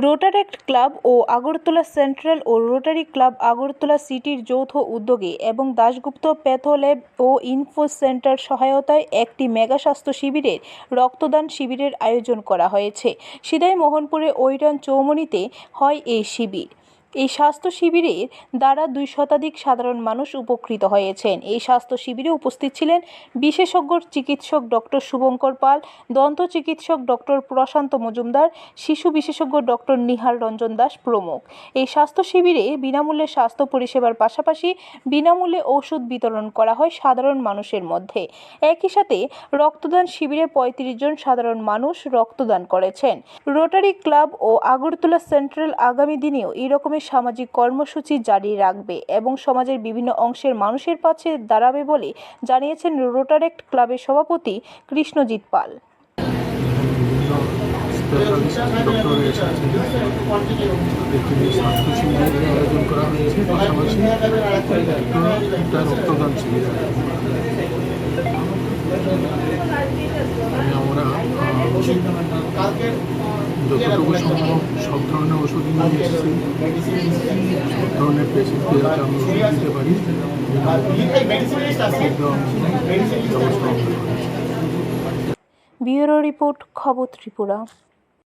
Rotaract club ও Agartala central ও Rotary club Agartala সিটির যৌথ উদ্যোগে এবং দাশগুপ্ত প্যাথোল্যাব ও ইনফো সেন্টার সহায়তায় একটি মেগা স্বাস্থ্য শিবিরের রক্তদান শিবিরের আয়োজন করা হয়েছে। সিদাই মোহনপুরে ওইরান চৌমনিতে হয় এই শিবির। এই স্বাস্থ্য শিবিরের দ্বারা দুই শতাধিক সাধারণ মানুষ উপকৃত হয়েছেন। এই স্বাস্থ্য শিবিরে উপস্থিত ছিলেন বিশেষজ্ঞ চিকিৎসক ডক্টর শুভঙ্কর পাল, দন্ত চিকিৎসক ডক্টর প্রশান্ত মজুমদার, শিশু বিশেষজ্ঞ ডক্টর নিহার রঞ্জন দাস প্রমুখ। এই স্বাস্থ্য শিবিরে বিনামূল্যে স্বাস্থ্য পরিষেবার পাশাপাশি বিনামূল্যে ওষুধ বিতরণ করা হয় সাধারণ মানুষের মধ্যে। একই সাথে রক্তদান শিবিরে পঁয়ত্রিশ জন সাধারণ মানুষ রক্তদান করেছেন। রোটারি ক্লাব ও আগরতলা সেন্ট্রাল আগামী দিনেও এই রকমের সামাজিক কর্মসূচি জারি রাখবে এবং সমাজের বিভিন্ন অংশের মানুষের পাশে দাঁড়াবে বলে জানিয়েছেন রোটারেক্ট ক্লাবের সভাপতি কৃষ্ণজিৎ পাল। আমরা যতটুকু সম্ভব সব ধরনের ওষুধ নিয়ে এসেছি। সব ধরনের পেশেন্টকে যাতে আমি ওষুধ দিতে পারি। ব্যবস্থা বিউরো রিপোর্ট খবর ত্রিপুরা।